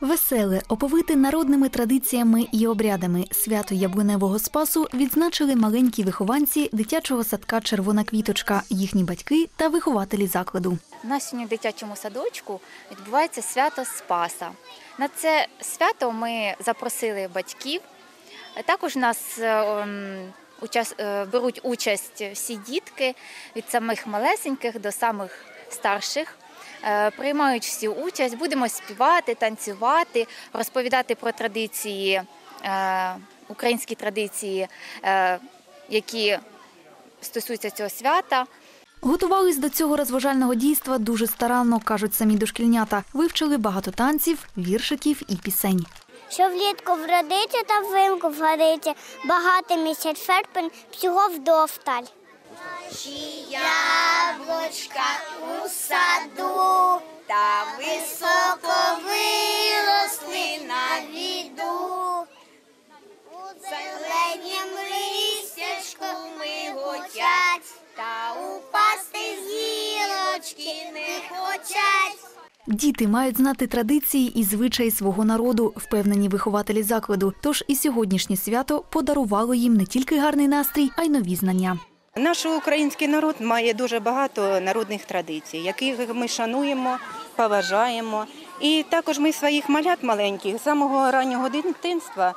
Веселе, оповите народними традиціями і обрядами свято Яблуневого Спасу відзначили маленькі вихованці дитячого садка Червона квіточка, їхні батьки та вихователі закладу. У нас сьогодні в дитячому садочку відбувається свято Спаса. На це свято ми запросили батьків. Також нас е, ем, е, беруть участь всі дітки від самих малесеньких до самих старших. Е, Приймають всі участь, будемо співати, танцювати, розповідати про традиції, е, українські традиції, е, які стосуються цього свята. Готувались до цього розважального дійства дуже старанно, кажуть самі дошкільнята. Вивчили багато танців, віршиків і пісень. Що влітку вродиться та взимку вгодиться, багато місяць серпень, всього вдовталь. Яблочка у саду, зеленім листячку миготять, та упасти з гілочки не хочуть. Діти мають знати традиції і звичаї свого народу, впевнені вихователі закладу. Тож і сьогоднішнє свято подарувало їм не тільки гарний настрій, а й нові знання. Наш український народ має дуже багато народних традицій, яких ми шануємо, поважаємо. І також ми своїх малят маленьких з самого раннього дитинства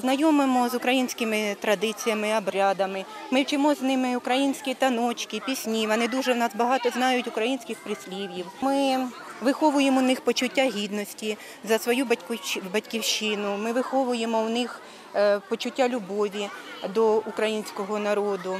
знайомимо з українськими традиціями, обрядами. Ми вчимо з ними українські таночки, пісні. Вони дуже в нас багато знають українських прислів'їв. Ми виховуємо в них почуття гідності за свою батьківщ- батьківщину. Ми виховуємо в них е, почуття любові до українського народу.